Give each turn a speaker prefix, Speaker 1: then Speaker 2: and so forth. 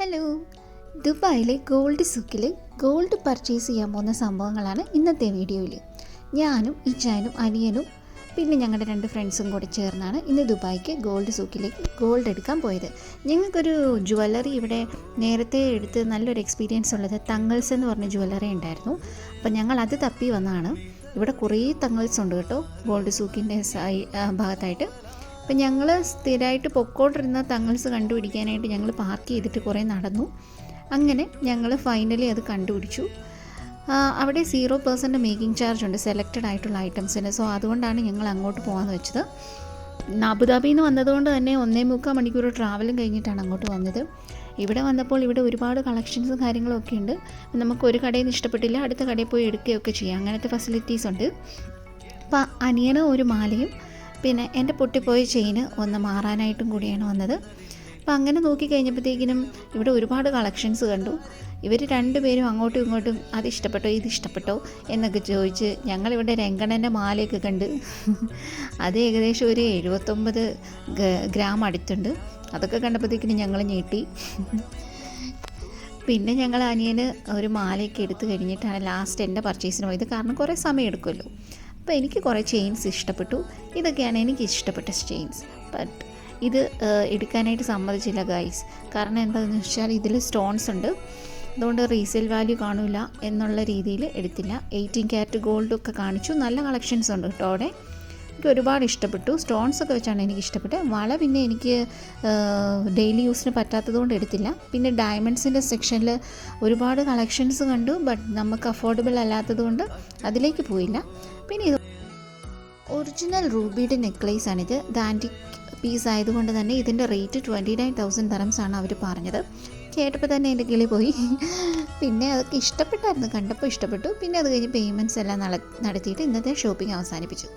Speaker 1: Hello ദുബായിലെ gold സുക്കിൽ gold purchase ചെയ്യാൻ പോകുന്ന സംഭവങ്ങളാണ് ഇന്നത്തെ വീഡിയോയിൽ. ഞാനും ഇച്ചാനും അനിയനും പിന്നെ ഞങ്ങളുടെ രണ്ട് ഫ്രണ്ട്സും കൂടി ചേർന്നാണ് ഇന്ന് ദുബായിക്ക് ഗോൾഡ് സൂക്കിലേക്ക് ഗോൾഡ് എടുക്കാൻ പോയത്. ഞങ്ങൾക്കൊരു ജ്വല്ലറി ഇവിടെ നേരത്തെ എടുത്ത് നല്ലൊരു എക്സ്പീരിയൻസ് ഉള്ളത് തങ്ങൾസ് എന്ന് പറഞ്ഞ ജ്വല്ലറി ഉണ്ടായിരുന്നു. അപ്പം ഞങ്ങൾ അത് തപ്പി വന്നതാണ്. ഇവിടെ കുറേ തങ്ങൾസ് ഉണ്ട് കേട്ടോ. ഗോൾഡ് സൂക്കിന്റെ ഭാഗത്തായിട്ട്. അപ്പം ഞങ്ങൾ സ്ഥിരമായിട്ട് പൊക്കോണ്ടിരുന്ന തങ്ങൾസ് കണ്ടുപിടിക്കാനായിട്ട് ഞങ്ങൾ പാർക്ക് ചെയ്തിട്ട് കുറേ നടന്നു. അങ്ങനെ ഞങ്ങൾ ഫൈനലി അത് കണ്ടുപിടിച്ചു. അവിടെ സീറോ പെർസെന്റ് മേക്കിംഗ് ചാർജ് ഉണ്ട് സെലക്റ്റഡ് ആയിട്ടുള്ള ഐറ്റംസിന് സോ അതുകൊണ്ടാണ് ഞങ്ങൾ അങ്ങോട്ട് പോകാമെന്ന് വെച്ചത്. അബുദാബിയിൽ നിന്ന് വന്നതുകൊണ്ട് തന്നെ ഒന്നേ മുക്കാൽ മണിക്കൂർ ട്രാവലും കഴിഞ്ഞിട്ടാണ് അങ്ങോട്ട് വന്നത്. ഇവിടെ വന്നപ്പോൾ ഇവിടെ ഒരുപാട് കളക്ഷൻസും കാര്യങ്ങളും ഒക്കെ ഉണ്ട്. നമുക്ക് ഒരു കടയിൽ നിന്ന് ഇഷ്ടപ്പെട്ടില്ല അടുത്ത കടയിൽ പോയി എടുക്കുകയൊക്കെ ചെയ്യാം. അങ്ങനത്തെ ഫെസിലിറ്റീസ് ഉണ്ട്. അപ്പോൾ അനിയന് ഒരു മാലയും പിന്നെ എന്റെ പൊട്ടിപ്പോയ ചെയിന് ഒന്ന് മാറാനായിട്ടും കൂടിയാണ് വന്നത്. അപ്പോൾ അങ്ങനെ നോക്കിക്കഴിഞ്ഞപ്പോഴത്തേക്കിനും ഇവിടെ ഒരുപാട് കളക്ഷൻസ് കണ്ടു. ഇവർ രണ്ടുപേരും അങ്ങോട്ടും ഇങ്ങോട്ടും അത് ഇഷ്ടപ്പെട്ടോ? ഇത് ഇഷ്ടപ്പെട്ടോ? എന്നൊക്കെ ചോദിച്ച് ഞങ്ങളിവിടെ രംഗണന്റെ മാലയൊക്കെ കണ്ട് അത് ഏകദേശം ഒരു എഴുപത്തൊമ്പത് ഗ്രാം അടുത്തുണ്ട് അതൊക്കെ കണ്ടപ്പോഴത്തേക്കിനും ഞങ്ങൾ ഞെട്ടി. പിന്നെ ഞങ്ങൾ അനിയന് ഒരു മാലയൊക്കെ എടുത്തു കഴിഞ്ഞിട്ടാണ് ലാസ്റ്റ് എന്റെ പർച്ചേസിന് പോയത്. കാരണം കുറേ സമയം എടുക്കുമല്ലോ അപ്പോൾ എനിക്ക് കുറേ ചെയിൻസ് ഇഷ്ടപ്പെട്ടു. ഇതൊക്കെയാണ് എനിക്ക് ഇഷ്ടപ്പെട്ട ചെയിൻസ്. ബട്ട് ഇത് എടുക്കാനായിട്ട് സമ്മതിച്ചില്ല ഗൈസ്. കാരണം എന്താണെന്ന് വെച്ചാൽ ഇതിൽ സ്റ്റോൺസ് ഉണ്ട്. അതുകൊണ്ട് റീസെയിൽ വാല്യൂ കാണില്ല എന്നുള്ള രീതിയിൽ എടുത്തില്ല. എയ്റ്റീൻ ക്യാരറ്റ് ഗോൾഡൊക്കെ കാണിച്ചു. നല്ല കളക്ഷൻസ് ഉണ്ട് കേട്ടോ അവിടെ. എനിക്ക് ഒരുപാട് ഇഷ്ടപ്പെട്ടു. സ്റ്റോൺസ് ഒക്കെ വെച്ചാണ് എനിക്ക് ഇഷ്ടപ്പെട്ടത് വള പിന്നെ എനിക്ക് ഡെയിലി യൂസിന് പറ്റാത്തതുകൊണ്ട് എടുത്തില്ല. പിന്നെ ഡയമണ്ട്സിന്റെ സെക്ഷനിൽ ഒരുപാട് കളക്ഷൻസ് കണ്ടു. ബട്ട് നമുക്ക് അഫോർഡബിൾ അല്ലാത്തത് കൊണ്ട് അതിലേക്ക് പോയില്ല. പിന്നെ ഇത് ഒറിജിനൽ റൂബിയുടെ നെക്ലേസ് ആണിത്. ഇത് പീസ് ആയതുകൊണ്ട് തന്നെ ഇതിന്റെ റേറ്റ് ട്വന്റി നയൻ തൗസൻഡ് തരംസ് ആണ് അവർ പറഞ്ഞത്. കേട്ടപ്പോൾ തന്നെ എന്റെ കിളി പോയി. പിന്നെ അതൊക്കെ ഇഷ്ടപ്പെട്ടായിരുന്നു. കണ്ടപ്പോൾ ഇഷ്ടപ്പെട്ടു. പിന്നെ അത് കഴിഞ്ഞ് പേയ്മെന്റ്സ് എല്ലാം നട- നടത്തിയിട്ട് ഇന്നത്തെ ഷോപ്പിംഗ് അവസാനിപ്പിച്ചു.